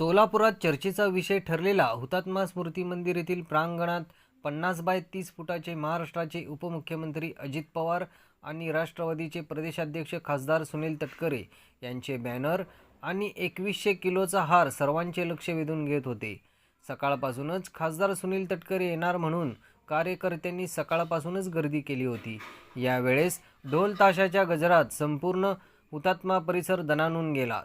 सोलापुरात चर्चेचा विषय ठरलेला हुतात्मा स्मृती मंदिर येथील प्रांगणात पन्नास बाय तीस फुटाचे महाराष्ट्राचे उपमुख्यमंत्री अजित पवार आणि राष्ट्रवादीचे प्रदेशाध्यक्ष खासदार सुनील तटकरे यांचे बॅनर आणि एकवीसशे किलोचा हार सर्वांचे लक्ष वेधून घेत होते. सकाळपासूनच खासदार सुनील तटकरे येणार म्हणून कार्यकर्त्यांनी सकाळपासूनच गर्दी केली होती. यावेळेस ढोल ताशाच्या गजरात संपूर्ण हुतात्मा परिसर दणानून गेला.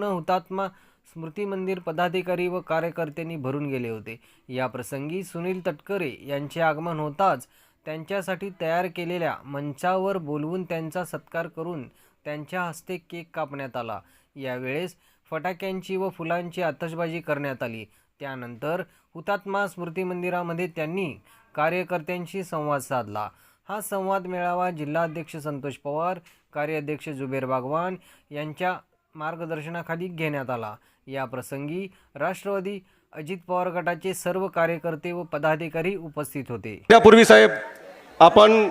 पूर्ण हुतात्मा स्मृती मंदिर पदाधिकारी व कार्यकर्त्यांनी भरून गेले होते. या प्रसंगी सुनील तटकरे यांचे आगमन होताच त्यांच्यासाठी तयार केलेल्या मंचावर बोलवून त्यांचा सत्कार करून त्यांच्या हस्ते केक कापण्यात आला. यावेळेस फटाक्यांची व फुलांची आतषबाजी करण्यात आली. त्यानंतर हुतात्मा स्मृती मंदिरामध्ये त्यांनी कार्यकर्त्यांशी संवाद साधला. हा संवाद मेळावा जिल्हाध्यक्ष संतोष पवार कार्याध्यक्ष जुबेर बागवान यांच्या मार्गदर्शनाखाली घेण्यात आला. या प्रसंगी राष्ट्रवादी अजित पवार गटाचे सर्व कार्यकर्ते व पदाधिकारी उपस्थित होते. त्यापूर्वी साहेब आपण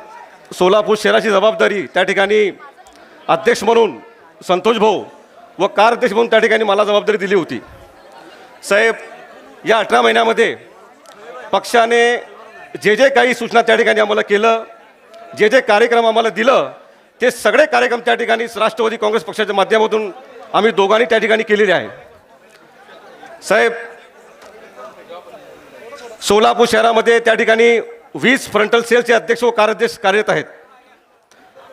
सोलापूर शहराची जबाबदारी त्या ठिकाणी अध्यक्ष म्हणून संतोष भाऊ व कार अध्यक्ष म्हणून त्या ठिकाणी मला जबाबदारी दिली होती. साहेब या अठरा महिन्यामध्ये पक्षाने जे जे काही सूचना त्या ठिकाणी आम्हाला केलं जे जे कार्यक्रम आम्हाला दिलं ते सगळे कार्यक्रम त्या ठिकाणी राष्ट्रवादी काँग्रेस पक्षाच्या माध्यमातून आम्ही दोघांनी त्या ठिकाणी केलेली आहे. साहेब सोलापूर शहरामध्ये त्या ठिकाणी वीस फ्रंटल सेलचे अध्यक्ष व कार्याध्यक्ष कार्यरत आहेत.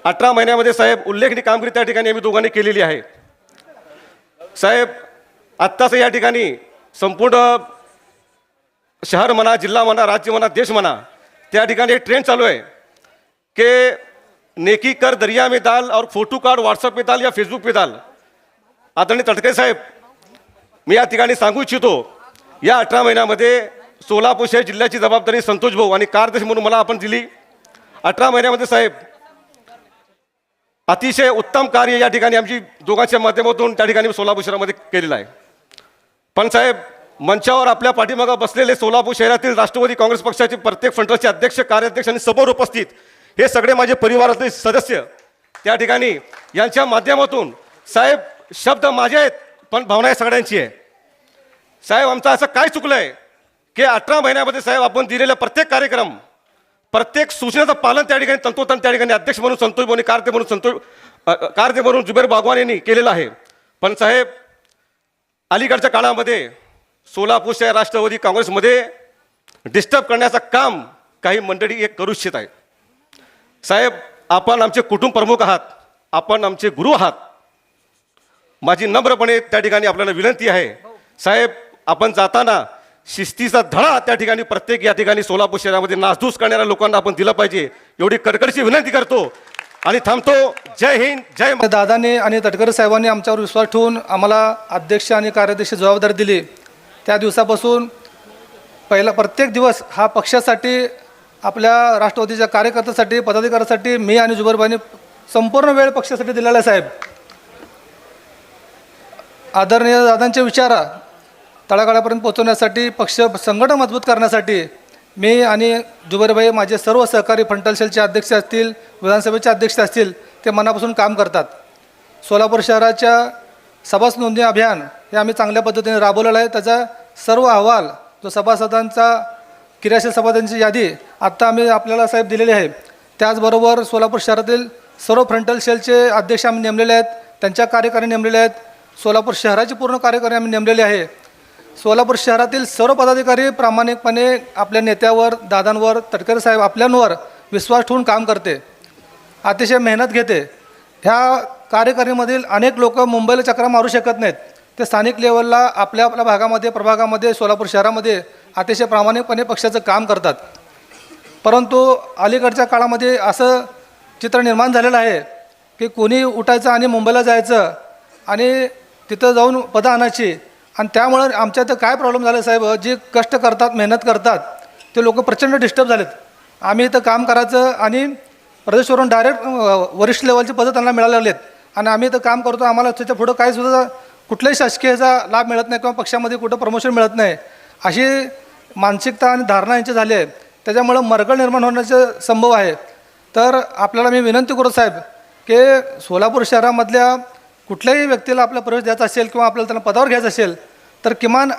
अठरा महिन्यामध्ये साहेब उल्लेखनीय कामगिरी त्या ठिकाणी आम्ही दोघांनी केलेली आहे. साहेब आत्ताच या ठिकाणी संपूर्ण शहर म्हणा जिल्हा म्हणा राज्य म्हणा देश म्हणा त्या ठिकाणी एक ट्रेंड चालू आहे की नेकी कर दरिया में डाल और फोटो कार्ड व्हॉट्सअप पे डाल या फेसबुक पे डाल. आदरणीय तटकरे साहेब मी या ठिकाणी सांगू इच्छितो या अठरा महिन्यामध्ये सोलापूर शहर जिल्ह्याची जबाबदारी संतोष भाऊ आणि कारदर्शी म्हणून मला आपण दिली. अठरा महिन्यामध्ये साहेब अतिशय उत्तम कार्य या ठिकाणी आमची दोघांच्या माध्यमातून त्या ठिकाणी सोलापूर शहरामध्ये केलेलं आहे. पण साहेब मंचावर आपल्या पाठीमागं बसलेले सोलापूर शहरातील राष्ट्रवादी काँग्रेस पक्षाचे प्रत्येक फंडाचे अध्यक्ष कार्याध्यक्ष आणि समोर उपस्थित हे सगळे माझे परिवारातले सदस्य त्या ठिकाणी यांच्या माध्यमातून साहेब शब्द माझे आहेत पण भावना सगळ्यांची आहे. साहेब आमचं असं काय चुकलं आहे की अठरा महिन्यामध्ये साहेब आपण दिलेला प्रत्येक कार्यक्रम प्रत्येक सूचनेचं पालन त्या ठिकाणी तंतोतंत त्या ठिकाणी अध्यक्ष म्हणून संतोष बोनी कारते म्हणून संतोष कार्य कारते म्हणून जुबेर बागवान यांनी केलेलं आहे. पण साहेब अलीकडच्या काळामध्ये सोलापूर शहर राष्ट्रवादी काँग्रेसमध्ये डिस्टर्ब करण्याचं काम काही मंडळी एक करू इच्छित आहे. साहेब आपण आमचे कुटुंब प्रमुख आहात आपण आमचे गुरु आहात. माझी नम्रपणे त्या ठिकाणी आपल्याला विनंती आहे. साहेब आपण जाताना शिस्तीचा धडा त्या ठिकाणी प्रत्येक या ठिकाणी सोलापूर शहरामध्ये नासधूस करणाऱ्या लोकांना आपण दिला पाहिजे. एवढी कडकडची विनंती करतो. आणि थांबतो. जय हिंद जय दादाने आणि तटकरे साहेबांनी आमच्यावर विश्वास ठेवून आम्हाला अध्यक्ष आणि कार्याध्यक्ष जबाबदारी दिली. त्या दिवसापासून पहिला प्रत्येक दिवस हा पक्षासाठी आपल्या राष्ट्रवादीच्या कार्यकर्त्यासाठी पदाधिकाऱ्यासाठी मी आणि जुबरबाईंनी संपूर्ण वेळ पक्षासाठी दिलेला आहे साहेब. आदरणीय दादांचे विचार तळागाळापर्यंत पोहोचवण्यासाठी पक्ष संघटन मजबूत करण्यासाठी मी आणि जुबेरभाई माझे सर्व सहकारी फंटलसेलचे अध्यक्ष असतील विधानसभेचे अध्यक्ष असतील ते मनापासून काम करतात. सोलापूर शहराच्या सभास नोंदणी अभियान हे आम्ही चांगल्या पद्धतीने राबवलेलं आहे. त्याचा सर्व अहवाल जो सभासदांचा क्रियाशील सभासदांची यादी आत्ता आम्ही आपल्याला साहेब दिलेली आहे. त्याचबरोबर सोलापूर शहरातील सर्व फ्रंटल सेलचे अध्यक्ष आम्ही नेमलेले आहेत. त्यांच्या कार्यकारी नेमलेले आहेत. सोलापूर शहराचे पूर्ण कार्यकारी आम्ही नेमलेले आहे. सोलापूर शहरातील सर्व पदाधिकारी प्रामाणिकपणे आपल्या नेत्यावर दादांवर तटकरे साहेब आपल्यांवर विश्वास ठेवून काम करते. अतिशय मेहनत घेते. ह्या कार्यकारीमधील अनेक लोक मुंबईला चक्रा मारू शकत नाहीत. ते स्थानिक लेवलला आपल्या आपल्या भागामध्ये प्रभागामध्ये सोलापूर शहरामध्ये अतिशय प्रामाणिकपणे पक्षाचं काम करतात. परंतु अलीकडच्या काळामध्ये असं चित्र निर्माण झालेलं आहे की कोणी उठायचं आणि मुंबईला जायचं आणि तिथं जाऊन पदं आणायची. आणि त्यामुळं आमच्या इथं काय प्रॉब्लेम झाले साहेब? जे कष्ट करतात मेहनत करतात ते लोक प्रचंड डिस्टर्ब झालेत. आम्ही इथं काम करायचं आणि प्रदेशवरून डायरेक्ट वरिष्ठ लेवलचे पदं त्यांना मिळालेले आहेत आणि आम्ही तर काम करतो आम्हाला त्याच्या पुढं काही सुद्धा कुठल्याही शासकीयचा लाभ मिळत नाही किंवा पक्षामध्ये कुठं प्रमोशन मिळत नाही. अशी मानसिकता आणि धारणा यांची झाली आहे. त्याच्यामुळं मरगळ निर्माण होण्याचा संभव आहे. तर आपल्याला मी विनंती करू साहेब की सोलापूर शहरामधल्या कुठल्याही व्यक्तीला आपला प्रवेश द्यायचा असेल किंवा आपल्याला त्यांना पदावर घ्यायचं असेल तर किमान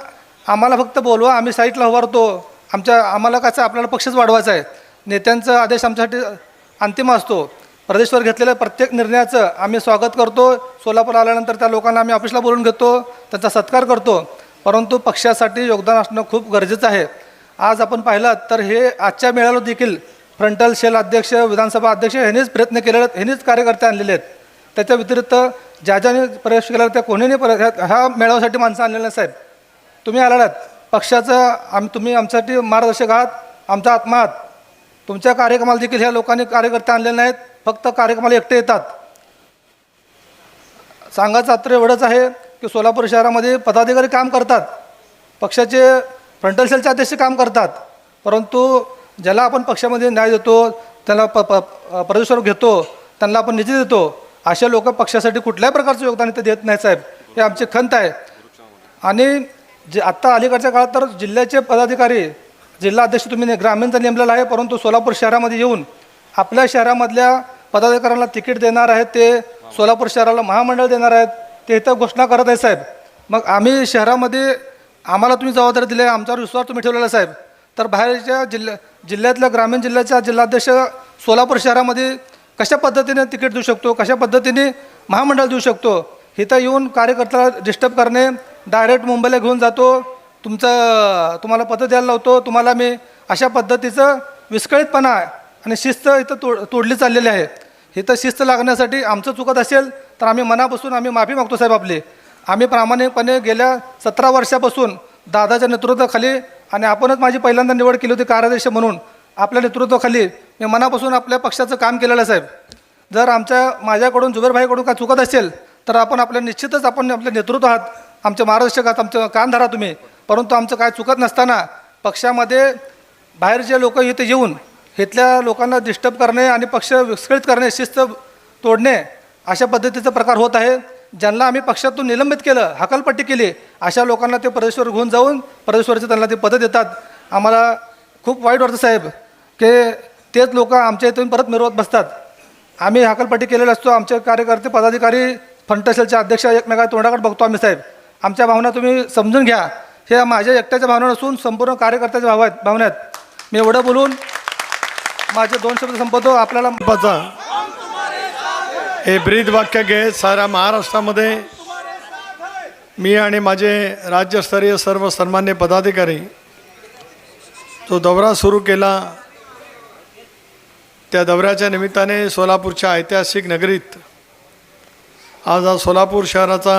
आम्हाला फक्त बोलवा आम्ही साईटला उभारतो. आमच्या आम्हाला कसं आपल्याला पक्षच वाढवायचा आहे. नेत्यांचा आदेश आमच्यासाठी अंतिम असतो. प्रदेशवर घेतलेल्या प्रत्येक निर्णयाचं आम्ही स्वागत करतो. सोलापूर आल्यानंतर त्या लोकांना आम्ही ऑफिसला बोलून घेतो त्यांचा सत्कार करतो. परंतु पक्षासाठी योगदान असणं खूप गरजेचं आहे. आज आपण पाहिलं तर हे आजच्या मेळाव्यात देखील फ्रंटल शेल अध्यक्ष विधानसभा अध्यक्ष ह्यांनीच प्रयत्न केलेले आहेत ह्यांनीच कार्यकर्ते आणलेले आहेत. त्याच्या व्यतिरिक्त ज्या ज्याने प्रवेश केला त्या कोणीने पर- ह्या मेळाव्यासाठी माणसं आणलेलं नाही साहेब. तुम्ही आलात पक्षाचं आम तुम्ही आमच्यासाठी मार्गदर्शक आहात आमचा आत्मा आहात. तुमच्या कार्यक्रमाला देखील ह्या लोकांनी कार्यकर्ते आणलेले नाहीत फक्त कार्यक्रमाला एकटे येतात. सांगायचं अत्र एवढंच आहे की सोलापूर शहरामध्ये पदाधिकारी काम करतात. पक्षाचे फ्रंटल सेलचे अध्यक्ष काम करतात. परंतु ज्याला आपण पक्षामध्ये न्याय देतो त्याला प प प्रदेशावर घेतो त्यांना आपण निधी देतो अशा लोक पक्षासाठी कुठल्याही प्रकारचं योगदान इथं देत नाही साहेब? हे आमची खंत आहे. आणि जे आत्ता अलीकडच्या काळात तर जिल्ह्याचे पदाधिकारी जिल्हा अध्यक्ष तुम्ही ने- ग्रामीणचा नेमलेला आहे परंतु सोलापूर शहरामध्ये येऊन आपल्या शहरामधल्या पदाधिकाऱ्यांना तिकीट देणार आहेत ते सोलापूर शहराला महामंडळ देणार आहेत ते इथं घोषणा करत आहे साहेब. मग आम्ही शहरामध्ये आम्हाला तुम्ही जबाबदारी दिली आहे आमच्यावर विश्वास तुम्ही ठेवलेला आहे, साहेब. तर बाहेरच्या जिल्ह्या जिल्ह्यातल्या ग्रामीण जिल्ह्याच्या जिल्हाध्यक्ष सोलापूर शहरामध्ये कशा पद्धतीने तिकीट देऊ शकतो कशा पद्धतीने महामंडळ देऊ शकतो इथं येऊन कार्यकर्त्याला डिस्टर्ब करणे डायरेक्ट मुंबईला घेऊन जातो तुमचं तुम्हाला पद द्यायला लावतो तुम्हाला मी अशा पद्धतीचं विस्कळीतपणा आणि शिस्त इथं तोड तोडली चाललेली आहे. इथं शिस्त लागण्यासाठी आमचं चुकत असेल तर आम्ही मनापासून आम्ही माफी मागतो साहेब आपली. आम्ही प्रामाणिकपणे गेल्या सतरा वर्षापासून दादाच्या नेतृत्वाखाली आणि आपणच माझी पहिल्यांदा निवड केली होती कार्याध्यक्ष म्हणून आपल्या नेतृत्वाखाली मी मनापासून आपल्या पक्षाचं काम केलेलं आहे साहेब. जर आमच्या माझ्याकडून जुबेरभाईकडून काय चुकत असेल तर आपण आपल्या निश्चितच आपण आपले नेतृत्व आहात. आमच्या मार्गदर्शक आहात आमचं कान धरा तुम्ही. परंतु आमचं काय चुकत नसताना पक्षामध्ये बाहेरचे लोक इथे येऊन इथल्या लोकांना डिस्टर्ब करणे आणि पक्ष विस्कळीत करणे शिस्त तोडणे अशा पद्धतीचा प्रकार होत आहे. ज्यांना आम्ही पक्षातून निलंबित केलं हकालपट्टी केली अशा लोकांना ते परदेश्वर घेऊन जाऊन प्रदेशवरचे त्यांना ते पदं देतात. आम्हाला खूप वाईट वाटतं साहेब की तेच लोक आमच्या इथून परत मिरवत बसतात. आम्ही हकालपट्टी केलेला असतो. आमचे कार्यकर्ते पदाधिकारी फंटसेलचे अध्यक्ष एकमेका तोंडाकडे बघतो आम्ही साहेब. आमच्या भावना तुम्ही समजून घ्या. हे माझ्या एकट्याच्या भावना नसून संपूर्ण कार्यकर्त्याच्या भाव आहेत भावना आहेत मी एवढं बोलून माझे दोन शब्द संपवतो. आपल्याला पचा हे ब्रीद वाक्य घेत साऱ्या महाराष्ट्रामध्ये मी आणि माझे राज्यस्तरीय सर्व सन्मान्य पदाधिकारी जो दौरा सुरू केला त्या दौऱ्याच्या निमित्ताने सोलापूरच्या ऐतिहासिक नगरीत आज हा सोलापूर शहराचा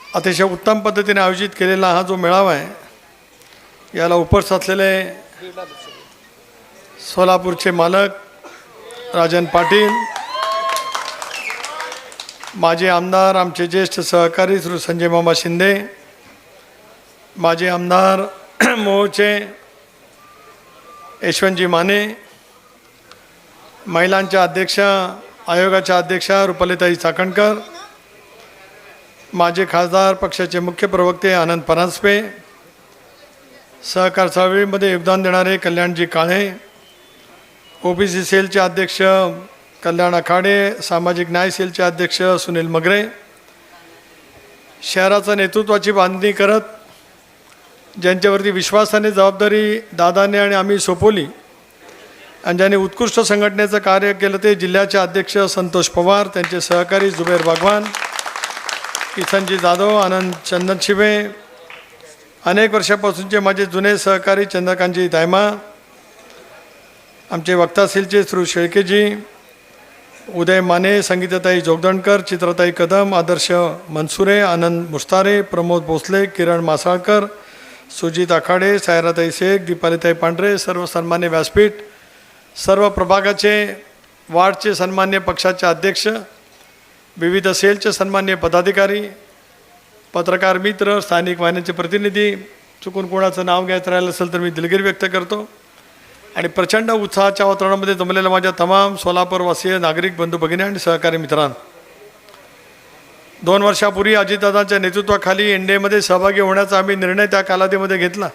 अतिशय उत्तम पद्धतीने आयोजित केलेला हा जो मेळावा आहे याला उपस्थित असलेले सोलापूरचे मालक राजन पाटील माजी आमदार आमचे ज्येष्ठ सहकारी श्री संजय मामा शिंदे माजी आमदार मोहचे यशवंतजी माने महिलांच्या अध्यक्षा आयोगाच्या अध्यक्षा रुपलेताई चाकणकर माजी खासदार पक्षाचे मुख्य प्रवक्ते आनंद परांजपे सहकार चळवळीमध्ये योगदान देणारे कल्याणजी काळे सी सेलचे अध्यक्ष कल्याण आखाडे सामाजिक न्याय सेलचे अध्यक्ष सुनील मगरे शहराचं नेतृत्वाची बांधणी करत ज्यांच्यावरती विश्वासाने जबाबदारी दादाने आणि आम्ही सोपवली आणि ज्यांनी उत्कृष्ट संघटनेचं कार्य केलं ते जिल्ह्याचे अध्यक्ष संतोष पवार त्यांचे सहकारी जुबेर भगवान किसनजी जाधव आनंद चंदन शिवे अनेक वर्षापासूनचे माझे जुने सहकारी चंद्रकांतजी दायमा आमचे वक्तासीलचे श्री शेळकेजी उदय माने संगीताताई जोगदंडकर चित्रताई कदम आदर्श मनसुरे आनंद मुस्तारे प्रमोद भोसले किरण मासाळकर सुजित आखाडे सायराताई शेख दीपालीताई पांढरे सर्व सन्मान्य व्यासपीठ सर्व प्रभागाचे वार्डचे सन्मान्य पक्षाचे अध्यक्ष विविध सेलचे सन्मान्य पदाधिकारी पत्रकार मित्र स्थानिक वाहिन्यांचे प्रतिनिधी चुकून कोणाचं नाव घ्यायचं राहिलं असेल तर मी दिलगिरी व्यक्त करतो. आणि प्रचंड उत्साहाच्या वातावरणामध्ये जमलेल्या माझ्या तमाम सोलापूरवासीय नागरिक बंधू भगिनी आणि सहकारी मित्रांनो दोन वर्षापूर्वी अजितदादांच्या नेतृत्वाखाली एन डी एमध्ये सहभागी होण्याचा आम्ही निर्णय त्या कालावधीमध्ये घेतला.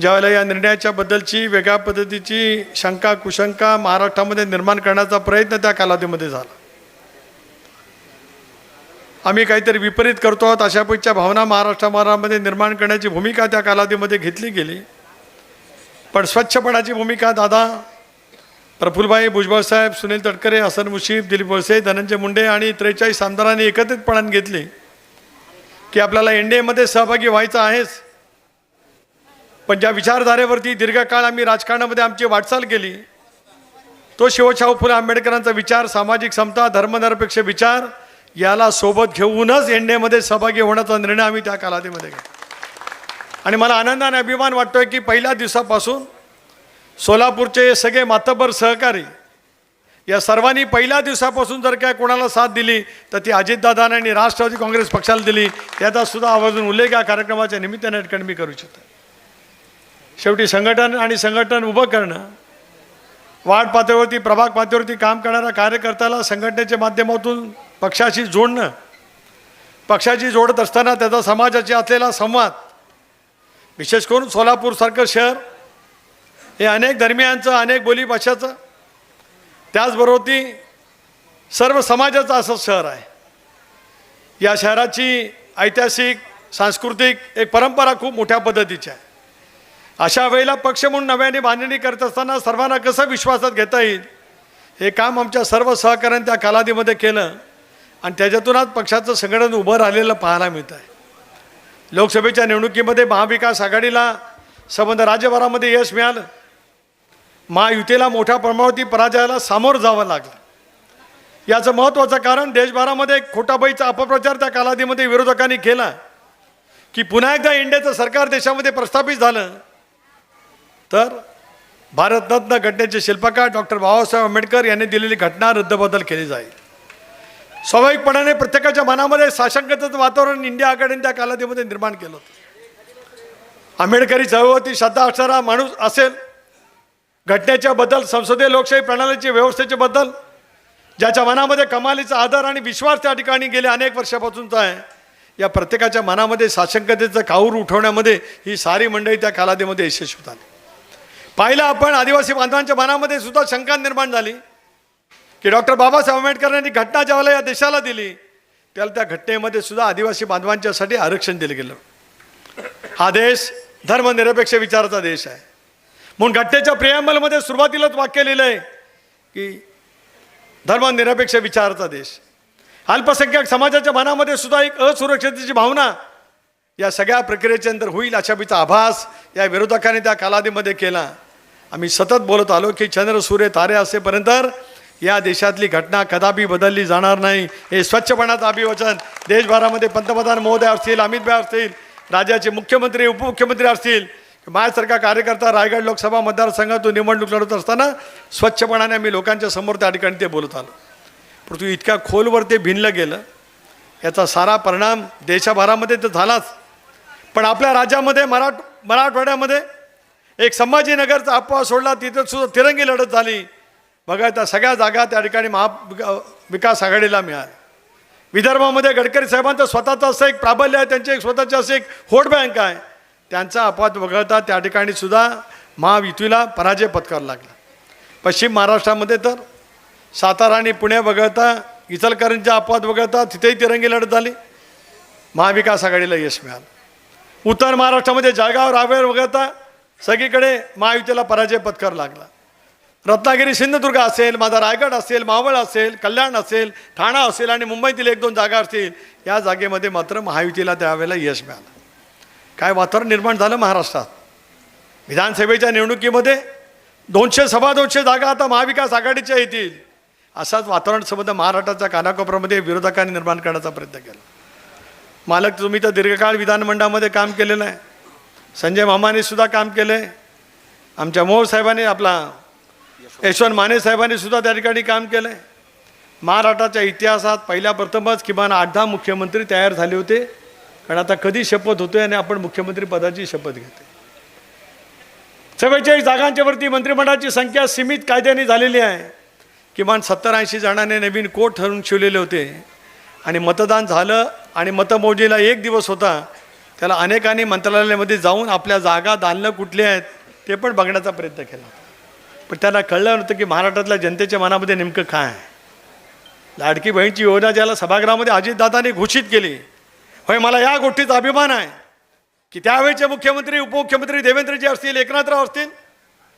ज्यावेळेला या निर्णयाच्या बद्दलची वेगळ्या पद्धतीची शंका कुशंका महाराष्ट्रामध्ये निर्माण करण्याचा प्रयत्न त्या कालावधीमध्ये झाला. आम्ही काहीतरी विपरीत करतो आहोत अशापेक्षा भावना महाराष्ट्रामध्ये निर्माण करण्याची भूमिका त्या कालावधीमध्ये घेतली गेली. पण स्वच्छपणाची भूमिका दादा प्रफुलबाई भुजबळ साहेब सुनील तटकरे हसन मुशीफ दिलीप वळसे धनंजय मुंडे आणि त्रेचाळीस आमदारांनी एकत्रितपणाने घेतली की आपल्याला एन डी एमध्ये सहभागी व्हायचं आहेच. पण ज्या विचारधारेवरती दीर्घकाळ आम्ही राजकारणामध्ये आमची वाटचाल केली तो शिवशाहू फुले आंबेडकरांचा विचार सामाजिक समता धर्मनिरपेक्ष विचार याला सोबत घेऊनच एन डी एमध्ये सहभागी होण्याचा निर्णय आम्ही त्या कालावधीमध्ये घेतला. आणि मला आनंदाने अभिमान वाटतोय की पहिल्या दिवसापासून सोलापूरचे सगळे मातबर सहकारी या सर्वांनी पहिल्या दिवसापासून जर काय कोणाला साथ दिली तर ती अजितदादाने आणि राष्ट्रवादी काँग्रेस पक्षाला दिली. त्याचा सुद्धा आवर्जून उल्लेख या कार्यक्रमाच्या निमित्ताने ठिकाणी मी करू इच्छितो. शेवटी संघटन आणि संघटन उभं करणं वार्ड पातळीवरती प्रभाग पातळीवरती काम करणाऱ्या कार्यकर्त्याला संघटनेच्या माध्यमातून पक्षाशी जोडणं पक्षाशी जोडत असताना त्याचा समाजाशी असलेला संवाद विशेष करून सोलापूरसारखं शहर हे अनेक धर्मियांचं अनेक बोलीभाषाचं त्याचबरोबर ती सर्व समाजाचं असं शहर आहे. या शहराची ऐतिहासिक सांस्कृतिक एक परंपरा खूप मोठ्या पद्धतीची आहे. अशा वेळेला पक्ष म्हणून नव्याने बांधणी करत असताना सर्वांना कसं विश्वासात घेता येईल हे काम आमच्या सर्व सहकाऱ्यांनी त्या कालावधीमध्ये केलं आणि त्याच्यातूनच पक्षाचं संघटन उभं राहिलेलं पाहायला मिळतं आहे लोकसभेच्या निवडणुकीमध्ये महाविकास आघाडीला संबंध राज्यभरामध्ये यश मिळालं. महायुतीला मोठ्या प्रमाणावरती पराजयाला सामोरं जावं लागलं. याचं महत्त्वाचं कारण देशभरामध्ये एक खोटाबाईचा अपप्रचार त्या कालावधीमध्ये विरोधकांनी केला. की पुन्हा एकदा इंडियाचं सरकार देशामध्ये प्रस्थापित झालं तर भारतरत्न घटनेचे शिल्पकार डॉक्टर बाबासाहेब आंबेडकर यांनी दिलेली घटना रद्दबदल केली जाईल. स्वाभाविकपणाने प्रत्येकाच्या मनामध्ये साशंकतेचं वातावरण इंडिया आघाडीने त्या कालावधीमध्ये निर्माण केलं होतं. आंबेडकरी चळवळती श्रद्धा असणारा माणूस असेल घटनेच्या बद्दल संसदीय लोकशाही प्रणालीच्या व्यवस्थेच्या बद्दल ज्याच्या मनामध्ये कमालीचा आदर आणि विश्वास त्या ठिकाणी गेले अनेक वर्षापासूनचा आहे या प्रत्येकाच्या मनामध्ये साशंकतेचं काऊर उठवण्यामध्ये ही सारी मंडळी त्या कालावधीमध्ये यशस्वी झाली. पाहिलं आपण आदिवासी बांधवांच्या मनामध्ये सुद्धा शंका निर्माण झाली की डॉक्टर बाबासाहेब आंबेडकरांनी घटना ज्यावेळेला या देशाला दिली त्याला त्या घटनेमध्ये सुद्धा आदिवासी बांधवांच्यासाठी आरक्षण दिलं गेलं. हा देश धर्मनिरपेक्ष विचाराचा देश आहे. म्हणून घटनेच्या प्रियांबलमध्ये सुरुवातीलाच वाक्य लिहिलं आहे की धर्मनिरपेक्ष विचाराचा देश. अल्पसंख्याक समाजाच्या मनामध्ये सुद्धा एक असुरक्षिततेची भावना या सगळ्या प्रक्रियेच्या नंतर होईल अशापीचा आभास या विरोधकांनी त्या कालावधीमध्ये केला. आम्ही सतत बोलत आलो की चंद्र सूर्य तारे असेपर्यंत या देशातली घटना कदापि बदलली जाणार नाही. हे स्वच्छपणाचं अभिवचन देशभरामध्ये पंतप्रधान महोदय असतील अमित भाई असतील राज्याचे मुख्यमंत्री उपमुख्यमंत्री असतील माझ्यासारखा कार्यकर्ता रायगड लोकसभा मतदारसंघातून निवडणूक लढत असताना स्वच्छपणाने आम्ही लोकांच्या समोर त्या ठिकाणी ते बोलत आलो. परंतु इतक्या खोलवर ते भिनलं गेलं. याचा सारा परिणाम देशभरामध्ये तर झालाच. पण आपल्या राज्यामध्ये मराठ मराठवाड्यामध्ये एक संभाजीनगरचा अफवा सोडला तिथं सुद्धा तिरंगी लढत झाली. बघा त्या सगळ्या जागा त्या ठिकाणी महा विकास आघाडीला मिळाल्या. विदर्भामध्ये गडकरी साहेबांचं स्वतःचं असं एक प्राबल्य आहे त्यांचे एक स्वतःचे असं एक होट बँक आहे. त्यांचा अपवाद वगळता त्या ठिकाणी सुद्धा महायुतीला पराजय पत्करावा लागला. पश्चिम महाराष्ट्रामध्ये तर सातारा आणि पुणे वगळता इचलकरंजीचा अपवाद वगळता तिथेही तिरंगी लढत झाली. महाविकास आघाडीला यश मिळालं. उत्तर महाराष्ट्रामध्ये जळगाव रावेर वगळता सगळीकडे महायुतीला पराजय पत्करावा लागला. रत्नागिरी सिंधुदुर्ग असेल माझा रायगड असेल मावळ असेल कल्याण असेल ठाणा असेल आणि मुंबईतील एक दोन जागा असतील या जागेमध्ये मात्र महायुतीला त्यावेळेला यश मिळालं. काय वातावरण निर्माण झालं महाराष्ट्रात? विधानसभेच्या निवडणुकीमध्ये दोनशे सव्वा दोनशे जागा आता महाविकास आघाडीच्या येतील. असाच वातावरण संबंध महाराष्ट्राच्या कानाकोपऱ्यामध्ये विरोधकांनी निर्माण करण्याचा प्रयत्न केला. मालक तुम्ही तर दीर्घकाळ विधानमंडळामध्ये काम केलेलं आहे संजय मामाने सुद्धा काम केलं. आहे आमच्या मोह साहेबांनी आपला यशवंत माने साहेबांनी सुद्धा त्या ठिकाणी काम केलं. आहे महाराष्ट्राच्या इतिहासात पहिल्या प्रथमच किमान आठ दहा मुख्यमंत्री तयार झाले होते. कारण आता कधी शपथ होतोय आणि आपण मुख्यमंत्री पदाची शपथ घेते चव्वेचाळीस जागांच्यावरती मंत्रिमंडळाची संख्या सीमित कायद्याने झालेली आहे. किमान सत्तर ऐंशी जणांनी नवीन कोट ठरवून शिवलेले होते. आणि मतदान झालं आणि मतमोजणीला एक दिवस होता. त्याला अनेकांनी मंत्रालयामध्ये जाऊन आपल्या जागा दालनं कुठली आहेत ते पण बघण्याचा प्रयत्न केला. पण त्यांना कळलं नव्हतं की महाराष्ट्रातल्या जनतेच्या मनामध्ये नेमकं काय आहे. लाडकी बहीणची योजना ज्याला सभागृहामध्ये अजितदादाने घोषित केली होय मला या गोष्टीचा अभिमान आहे की त्यावेळेचे मुख्यमंत्री उपमुख्यमंत्री देवेंद्रजी असतील एकनाथराव असतील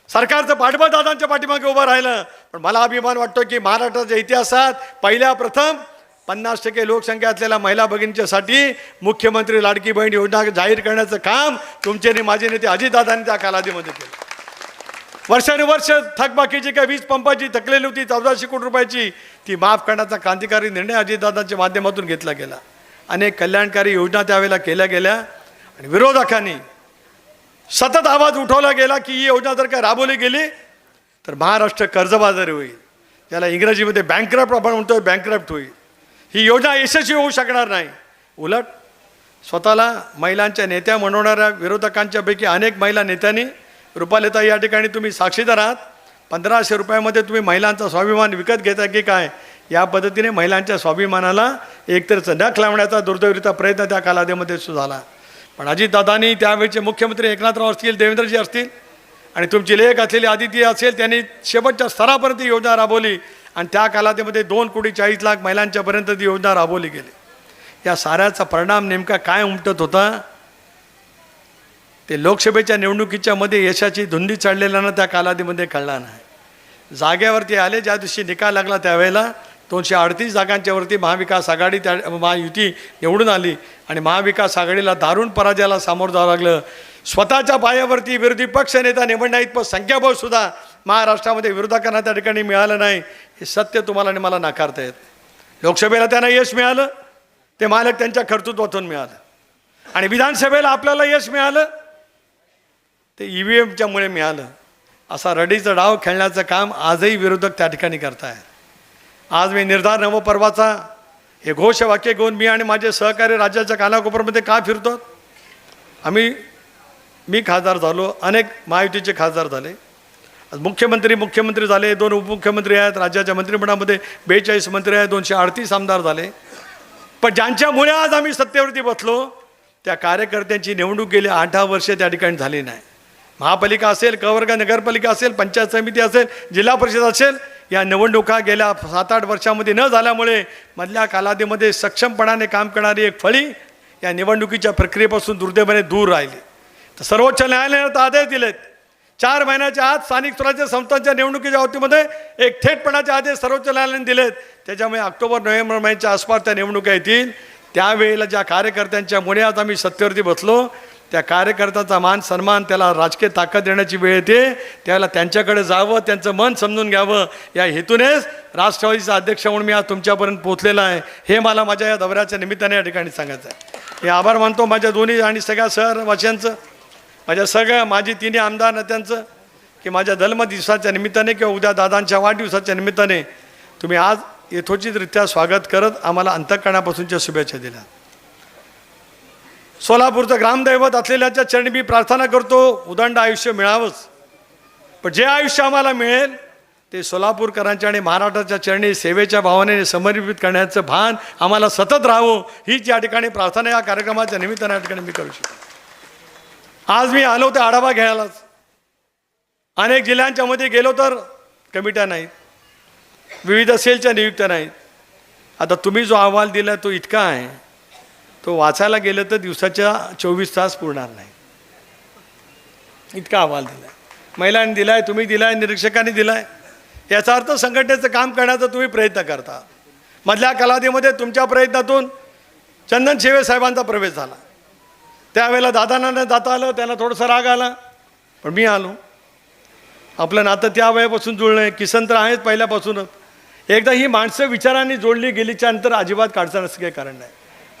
सरकारचं पाठबळ दादांच्या पाठीमागे उभं राहिलं. पण मला अभिमान वाटतो की महाराष्ट्राच्या इतिहासात पहिल्या प्रथम पन्नास टक्के लोकसंख्या असलेल्या महिला भगिनींच्यासाठी मुख्यमंत्री लाडकी बहीण योजना जाहीर करण्याचं काम तुमचे आणि माझे नेते अजितदादांनी त्या कालावधीमध्ये केलं. वर्षानुवर्ष थकबाकीची काय वीज पंपाची थकलेली होती चौदाशे कोटी रुपयाची ती माफ करण्याचा क्रांतिकारी निर्णय अजितदादांच्या माध्यमातून घेतला गेला. अनेक कल्याणकारी योजना त्यावेळेला केल्या गेल्या. आणि विरोधकांनी सतत आवाज उठवला गेला की ही योजना जर का राबवली गेली तर महाराष्ट्र कर्जबाजारी होईल. ज्याला इंग्रजीमध्ये बँकरप्ट आपण म्हणतोय बँकरप्ट होईल. ही योजना यशस्वी होऊ शकणार नाही. उलट स्वतःला महिलांच्या नेत्या म्हणवणाऱ्या विरोधकांच्यापैकी अनेक महिला नेत्यांनी रुपालेता या ठिकाणी तुम्ही साक्षीदार आहात. पंधराशे रुपयामध्ये तुम्ही महिलांचा स्वाभिमान विकत घेता की काय? या पद्धतीने महिलांच्या स्वाभिमानाला एकतर नख लावण्याचा दुर्दैवीचा प्रयत्न त्या कालावधीमध्ये सुरू झाला. पण अजितदादांनी त्यावेळेचे मुख्यमंत्री एकनाथराव असतील देवेंद्रजी असतील आणि तुमची लेख असलेली आदिती असेल त्यांनी शेवटच्या स्तरापर्यंत योजना राबवली आणि त्या कालावधीमध्ये दोन कोटी चाळीस लाख महिलांच्यापर्यंत ती योजना राबवली गेली. या साऱ्याचा परिणाम नेमका काय उमटत होता? ते लोकसभेच्या निवडणुकीच्या मध्ये यशाची धुंदी चढलेल्यानं त्या कालावधीमध्ये कळला नाही. जागेवरती आले ज्या दिवशी निकाल लागला त्यावेळेला दोनशे अडतीस जागांच्यावरती महाविकास आघाडी त्या महायुती निवडून आली आणि महाविकास आघाडीला दारुण पराजयाला सामोरं जावं लागलं. स्वतःच्या पायावरती विरोधी पक्ष नेता निवडण्या इतपत संख्याबळसुद्धा महाराष्ट्रामध्ये विरोधकांना त्या ठिकाणी मिळालं नाही. हे सत्य तुम्हाला आणि मला नाकारता येत. लोकसभेला त्यांना यश मिळालं ते मालक त्यांच्या कर्तृत्वातून मिळालं. आणि विधानसभेला आपल्याला यश मिळालं ते ई व्ही एमच्यामुळे मिळालं. असा रडीचा डाव खेळण्याचं काम आजही विरोधक त्या ठिकाणी करतायत. आज मी निर्धार नवपर्वाचा हे घोषवाक्य घेऊन मी आणि माझे सहकारी राज्याच्या कानाकोपरमध्ये का फिरतो? आम्ही मी खासदार झालो अनेक महायुतीचे खासदार झाले. आज मुख्यमंत्री मुख्यमंत्री झाले दोन उपमुख्यमंत्री आहेत राज्याच्या मंत्रिमंडळामध्ये बेचाळीस मंत्री आहेत दोनशे अडतीस आमदार झाले. पण ज्यांच्यामुळे आज आम्ही सत्तेवरती बसलो त्या कार्यकर्त्यांची निवडणूक गेली आठ दहा वर्षे त्या ठिकाणी झाली नाही. महापालिका असेल कवर्ग नगरपालिका असेल पंचायत समिती असेल जिल्हा परिषद असेल या निवडणुका गेल्या सात आठ वर्षामध्ये न झाल्यामुळे मधल्या कालावधीमध्ये सक्षमपणाने काम करणारी एक फळी या निवडणुकीच्या प्रक्रियेपासून दुर्दैवाने दूर राहिली. तर सर्वोच्च न्यायालयानं तर आदेश दिलेत. चार महिन्याच्या आत स्थानिक स्वराज्य संस्थांच्या निवडणुकीच्या बाबतीमध्ये एक थेटपणाचे आदेश सर्वोच्च न्यायालयाने दिलेत. त्याच्यामुळे ऑक्टोबर नोव्हेंबर महिन्याच्या आसपास त्या निवडणुका येतील. त्यावेळेला ज्या कार्यकर्त्यांच्या मुळे आज आम्ही सत्तेवरती बसलो. त्या कार्यकर्त्याचा मान सन्मान त्याला राजकीय ताकद देण्याची वेळ येते त्याला त्यांच्याकडे जावं त्यांचं मन समजून घ्यावं. या हेतूनेच राष्ट्रवादीचा अध्यक्ष म्हणून मी आज तुमच्यापर्यंत पोहोचलेला आहे. हे मला माझ्या या दौऱ्याच्या निमित्ताने या ठिकाणी सांगायचं आहे. हे आभार मानतो माझ्या दोन्ही आणि सगळ्या शहरवासियांचं माझ्या सगळ्या माझी तिन्ही आमदार नेत्यांचं की माझ्या जन्म दिवसाच्या निमित्ताने किंवा उद्या दादांच्या वाढदिवसाच्या निमित्ताने तुम्ही आज यथोचितरित्या स्वागत करत आम्हाला अंतकरणापासूनच्या शुभेच्छा दिल्या. सोलापूरचं ग्रामदैवत असलेल्याच्या चरणी मी प्रार्थना करतो उदंड आयुष्य मिळावंच. पण जे आयुष्य आम्हाला मिळेल ते सोलापूरकरांच्या आणि महाराष्ट्राच्या चरणी सेवेच्या भावनेने समर्पित करण्याचं भान आम्हाला सतत राहावं हीच या ठिकाणी प्रार्थना या कार्यक्रमाच्या निमित्तानं या ठिकाणी मी करू शकतो. आज मी आलो ते आढावा घ्यायलाच. अनेक जिल्ह्यांच्या मध्ये गेलो तर कमिट्या नाहीत. विविध सेलच्या नियुक्त्या नाहीत. आता तुम्ही जो अहवाल दिला तो इतका आहे. तो वाचायला गेलं तर दिवसाच्या चोवीस तास पुरणार नाही. इतका अहवाल दिला महिलांनी दिलाय तुम्ही दिलाय निरीक्षकांनी दिलाय. याचा अर्थ संघटनेचं काम करण्याचा तुम्ही प्रयत्न करता. मधल्या कालावधीमध्ये तुमच्या प्रयत्नातून चंदन शेवे साहेबांचा प्रवेश झाला. त्यावेळेला दादांना न जाता आलं त्यांना थोडंसं राग आला. पण मी आलो. आपलं नातं त्या वयापासून जुळलं आहे. किसन तर आहेच पहिल्यापासूनच. एकदा ही माणसं विचारांनी जोडली गेलीच्या नंतर अजिबात काढचा नसं काही कारण नाही.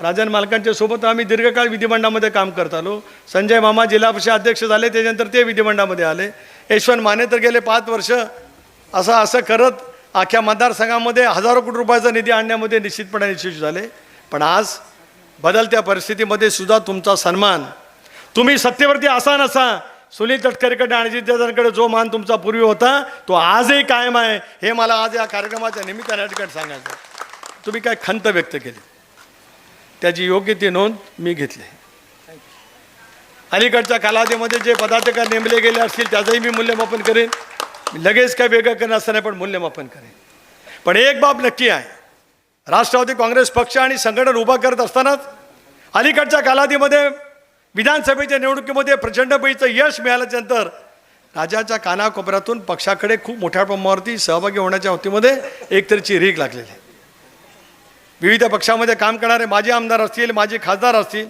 राजन मालकांच्या सोबत आम्ही दीर्घकाळ विधिमंडळामध्ये काम करत आलो. संजय मामा जिल्हा परिषद अध्यक्ष झाले त्याच्यानंतर ते विधिमंडळामध्ये आले. यशवंत माने तर गेले पाच वर्ष. असं असं करत अख्ख्या मतदारसंघामध्ये हजारो कोटी रुपयाचा निधी आणण्यामध्ये निश्चितपणे यशस्वी झाले. पण आज बदलत्या परिस्थितीमध्ये सुद्धा तुमचा सन्मान. तुम्ही सत्तेवरती असा नसा. सुनील तटकरेकडे आणि अजितदादांकडे जो मान तुमचा पूर्वी होता तो आजही कायम आहे. हे मला आज या कार्यक्रमाच्या निमित्ताने ठिकाणी सांगायचं तुम्ही काय खंत व्यक्त केली? त्याची योग्य ती नोंद मी घेतली. अलीकडच्या कालावधीमध्ये जे पदाधिकारी नेमले गेले असतील त्याचंही मी मूल्यमापन करेन. लगेच काय वेगळं करणार असताना पण मूल्यमापन करेन. पण एक बाब नक्की आहे. राष्ट्रवादी काँग्रेस पक्ष आणि संघटन उभा करत असतानाच अलीकडच्या कालावधीमध्ये विधानसभेच्या निवडणुकीमध्ये प्रचंडपैकीचं यश मिळाल्याच्यानंतर राजाच्या कानाकोपऱ्यातून पक्षाकडे खूप मोठ्या प्रमाणावरती सहभागी होण्याच्या बाबतीमध्ये एकतरीची रीग लागलेली आहे. विविध पक्षामध्ये काम करणारे माजी आमदार असतील माजी खासदार असतील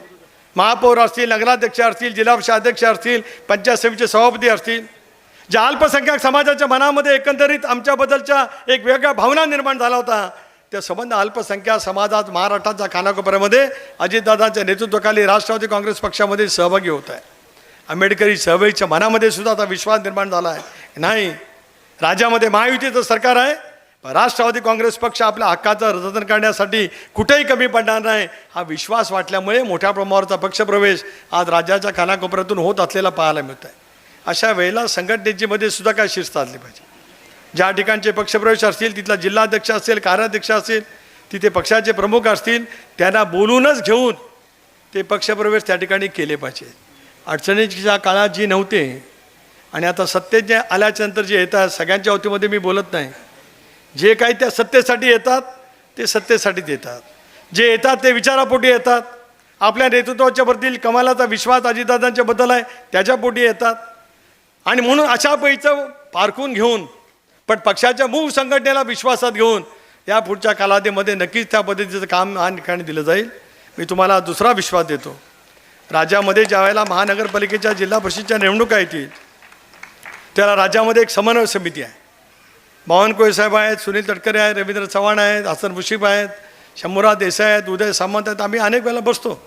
महापौर असतील नगराध्यक्ष असतील जिल्हा अध्यक्ष असतील पंचायत समितीचे सभापती असतील ज्या अल्पसंख्याक समाजाच्या मनामध्ये एकंदरीत आमच्याबद्दलच्या एक वेगळ्या भावना निर्माण झाला होता त्या संबंध अल्पसंख्याक समाजात महाराष्ट्राच्या कानाकोपऱ्यामध्ये अजितदादांच्या नेतृत्वाखाली राष्ट्रवादी काँग्रेस पक्षामध्ये सहभागी होत आहे. आंबेडकरी चळवळीच्या मनामध्ये सुद्धा आता विश्वास निर्माण झाला आहे. नाही राज्यामध्ये महायुतीचं सरकार आहे राष्ट्रवादी काँग्रेस पक्ष आपल्या हक्काचं रजतन करण्यासाठी कुठेही कमी पडणार नाही. हा विश्वास वाटल्यामुळे मोठ्या प्रमाणावरचा पक्षप्रवेश आज राज्याच्या खानाकोपऱ्यातून होत असलेला पाहायला मिळत आहे अशा वेळेला संघटनेचीमध्ये सुद्धा काय शिस्त असली पाहिजे. ज्या ठिकाणचे पक्षप्रवेश असतील तिथला जिल्हाध्यक्ष असेल कार्याध्यक्ष असेल तिथे पक्षाचे प्रमुख असतील त्यांना बोलूनच घेऊन ते पक्षप्रवेश त्या ठिकाणी केले पाहिजे. अडचणीच्या काळात जी नव्हते आणि आता सत्तेत जे आल्याच्यानंतर जे येतात सगळ्यांच्या वतीमध्ये मी बोलत नाही जे काही त्या सत्तेसाठी येतात ते सत्तेसाठीच येतात जे येतात ते विचारापोटी येतात. आपल्या नेतृत्वाच्याबद्दल कमालाचा विश्वास अजितदादांच्या बद्दल आहे त्याच्यापोटी येतात. आणि म्हणून अशा पैचं पारखून घेऊन पण पक्षाच्या मूळ संघटनेला विश्वासात घेऊन या पुढच्या कालावधीमध्ये नक्कीच त्या पद्धतीचं काम या ठिकाणी दिलं जाईल. मी तुम्हाला दुसरा विश्वास देतो. राज्यामध्ये ज्या वेळेला महानगरपालिकेच्या जिल्हा परिषदच्या निवडणुका येतील त्याला राज्यामध्ये एक समन्वय समिती आहे. बावनकुळे साहेब आहेत सुनील तटकरे आहेत रवींद्र चव्हाण आहेत हसन मुशीफ आहेत शंभूराव देसाई आहेत उदय सामंत आहेत. आम्ही अनेक वेळेला बसतो.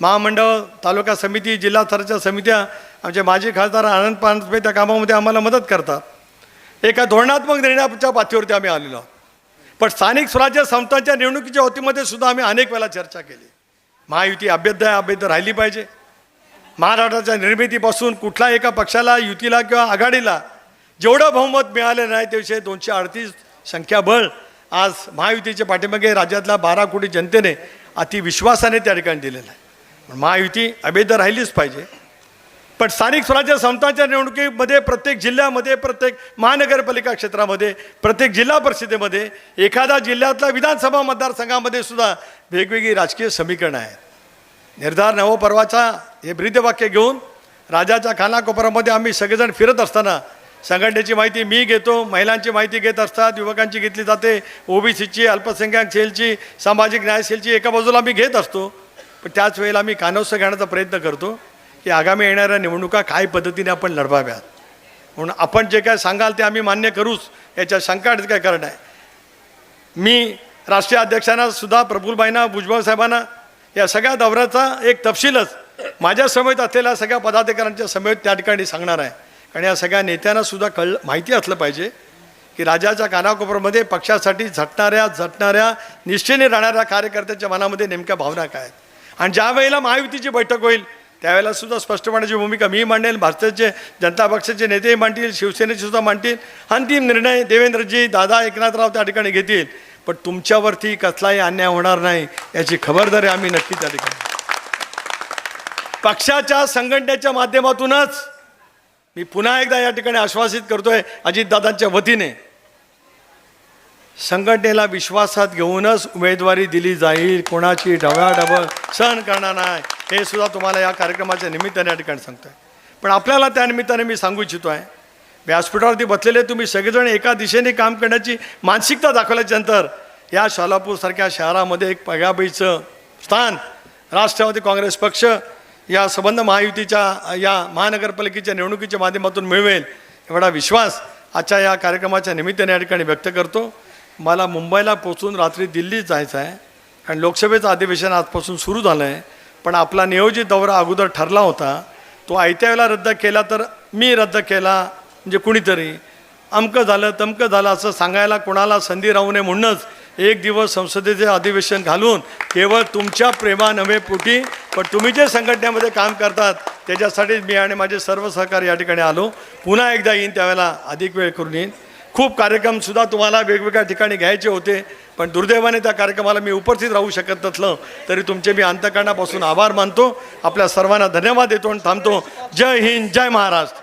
महामंडळ तालुका समिती जिल्हा स्तराच्या समित्या आमचे माजी खासदार आनंद पानसबे त्या कामामध्ये आम्हाला मदत करतात. एका धोरणात्मक निर्णयाच्या पातळीवरती आम्ही आलेलो आहोत. पण स्थानिक स्वराज्य संस्थांच्या निवडणुकीच्या वतीमध्ये सुद्धा आम्ही अनेक वेळा चर्चा केली. महायुती अभ्यद्य अभ्यद्ध राहिली पाहिजे. महाराष्ट्राच्या निर्मितीपासून कुठल्या एका पक्षाला युतीला किंवा आघाडीला जेवढं बहुमत मिळालं नाही त्याविषयी दोनशे अडतीस संख्याबळ आज महायुतीच्या पाठीमागे राज्यातल्या बारा कोटी जनतेने अतिविश्वासाने त्या ठिकाणी दिलेलं आहे. महायुती अभेद राहिलीच पाहिजे. पण स्थानिक स्वराज्य संस्थांच्या निवडणुकीमध्ये प्रत्येक जिल्ह्यामध्ये प्रत्येक महानगरपालिका क्षेत्रामध्ये प्रत्येक जिल्हा परिषदेमध्ये एखाद्या जिल्ह्यातल्या विधानसभा मतदारसंघामध्ये सुद्धा वेगवेगळी राजकीय समीकरणं आहेत. निर्धार नवपर्वाचा हे ब्रीदवाक्य घेऊन राजाच्या खानाकोपरामध्ये आम्ही सगळेजण फिरत असताना संघटनेची माहिती मी घेतो महिलांची माहिती घेत असतात युवकांची घेतली जाते ओबीसीची अल्पसंख्याक सेलची सामाजिक न्याय सेलची एका बाजूला मी घेत असतो. पण त्याच वेळेला आम्ही कानोत्सव घेण्याचा प्रयत्न करतो की आगामी येणाऱ्या निवडणुका काय पद्धतीने आपण लढवाव्यात. म्हणून आपण जे काय सांगाल ते आम्ही मान्य करूच याच्या शंका काय कारण आहे. मी राष्ट्रीय अध्यक्षांना सुद्धा प्रफुलबाईंना भुजबळ साहेबांना या सगळ्या दौऱ्याचा एक तपशीलच माझ्या समेत असलेल्या सगळ्या पदाधिकाऱ्यांच्या समेत त्या ठिकाणी सांगणार आहे. आणि या सगळ्या नेत्यांना सुद्धा कळ माहिती असलं पाहिजे की राजाच्या कानाकोपरमध्ये पक्षासाठी झटणाऱ्या झटणाऱ्या निश्चयने राहणाऱ्या कार्यकर्त्यांच्या मनामध्ये नेमक्या भावना काय आहेत? आणि ज्या वेळेला महायुतीची बैठक होईल त्यावेळेला सुद्धा स्पष्टपणाची भूमिका मी मांडेल भारताचे जनता पक्षाचे नेतेही मांडतील शिवसेनेचे सुद्धा मांडतील अंतिम निर्णय देवेंद्रजी दादा एकनाथराव त्या ठिकाणी घेतील. पण तुमच्यावरती कसलाही अन्याय होणार नाही याची खबरदारी आम्ही नक्की त्या ठिकाणी पक्षाच्या संघटनेच्या माध्यमातूनच मी पुन्हा एकदा या ठिकाणी आश्वासित करतोय अजितदादांच्या वतीने. संघटनेला विश्वासात घेऊनच उमेदवारी दिली जाईल. कोणाची ढवळाढवळ सहन करणार नाही हे सुद्धा तुम्हाला या कार्यक्रमाच्या निमित्ताने या ठिकाणी सांगतोय. पण आपल्याला त्या निमित्ताने मी सांगू इच्छितो आहे व्यासपीठावरती बसलेले तुम्ही सगळेजण एका दिशेने काम करण्याची मानसिकता दाखवल्याच्यानंतर या सोलापूरसारख्या शहरामध्ये एक पगाबाईचं स्थान राष्ट्रवादी काँग्रेस पक्ष या संबंध महायुतीच्या या महानगरपालिकेच्या निवडणुकीच्या माध्यमातून मिळवेल एवढा विश्वास आजच्या या कार्यक्रमाच्या निमित्ताने या ठिकाणी व्यक्त करतो. मला मुंबईला पोचून रात्री दिल्लीत जायचं आहे. कारण लोकसभेचं अधिवेशन आजपासून सुरू झालं आहे पण आपला नियोजित दौरा अगोदर ठरला होता. तो आयत्या वेळेला रद्द केला तर मी रद्द केला. म्हणजे कुणीतरी. अमकं झालं तमकं झालं असं सांगायला कोणाला संधी राहू नये म्हणूनच एक दिवस संसदेचे अधिवेशन घालून केवळ तुमच्या प्रेमा नव्हे पोटी पण तुम्ही जे संघटनेमध्ये काम करतात त्याच्यासाठीच मी आणि माझे सर्व सहकारी या ठिकाणी आलो. पुन्हा एकदा येईन त्यावेळेला अधिक वेळ करून येईन. खूप कार्यक्रमसुद्धा तुम्हाला वेगवेगळ्या ठिकाणी घ्यायचे होते पण दुर्दैवाने त्या कार्यक्रमाला मी उपस्थित राहू शकत नसलं तरी तुमचे मी अंतकरणापासून आभार मानतो. आपल्या सर्वांना धन्यवाद देतो आणि थांबतो. जय हिंद जय महाराष्ट्र.